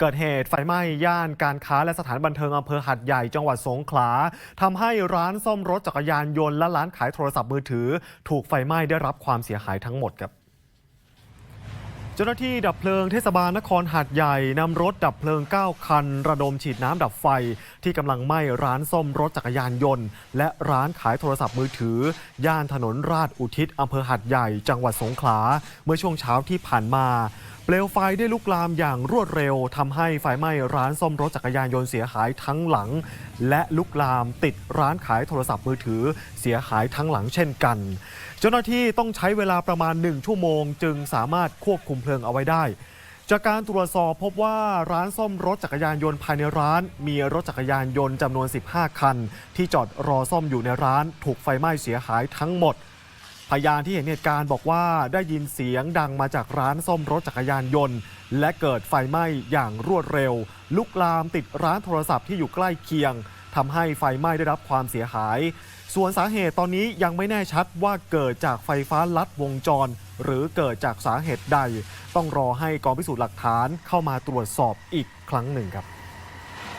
เกิดเหตุไฟไหม้ย่านการค้าและสถานบันเทิงอำเภอหัดใหญ่จังหวัดสงขลาทำให้ร้านซ่อมรถจักรยานยนต์และร้านขายโทรศัพท์มือถือ ถูกไฟไหม้ได้รับความเสียหายทั้งหมดครับเจ้าหน้าที่ดับเพลิงเทศบาลนครหาดใหญ่นำรถดับเพลิง 9 คัน ระดมฉีดน้ำดับไฟ ที่กำลังไหม้ร้านซ่อมรถจักรยานยนต์ และร้านขายโทรศัพท์มือถือ ย่านถนนราชอุทิศอำเภอหาดใหญ่ จังหวัดสงขลา เมื่อช่วงเช้าที่ผ่านมา เปลวไฟได้ลุกลามอย่างรวดเร็วทำให้ไฟไหม้ร้านซ่อมรถจักรยานยนต์เสียหายทั้งหลัง และลุกลามติดร้านขายโทรศัพท์มือถือเสียหายทั้งหลังเช่นกัน เจ้าหน้าที่ต้องใช้เวลาประมาณ 1 ชั่วโมง จึงสามารถควบคุมเพลิงเอาไว้ได้ จากการตรวจสอบพบว่าร้านซ่อมรถจักรยานยนต์ภายในร้าน มีรถจักรยานยนต์จำนวน 15 คัน ที่จอดรอซ่อมอยู่ในร้าน ถูกไฟไหม้เสียหายทั้งหมด พยานที่เห็นเหตุการณ์บอกว่าได้ยินเสียงดังมาจากร้านซ่อมรถจักรยานยนต์ และเกิดไฟไหม้อย่างรวดเร็ว ลุกลามติดร้านโทรศัพท์ที่อยู่ใกล้เคียงทำให้ไฟไหม้ได้รับความเสียหาย ส่วนสาเหตุตอนนี้ยังไม่แน่ชัดว่าเกิดจากไฟฟ้าลัดวงจร หรือเกิดจากสาเหตุใด ต้องรอให้กองพิสูจน์หลักฐานเข้ามาตรวจสอบอีกครั้งหนึ่งครับ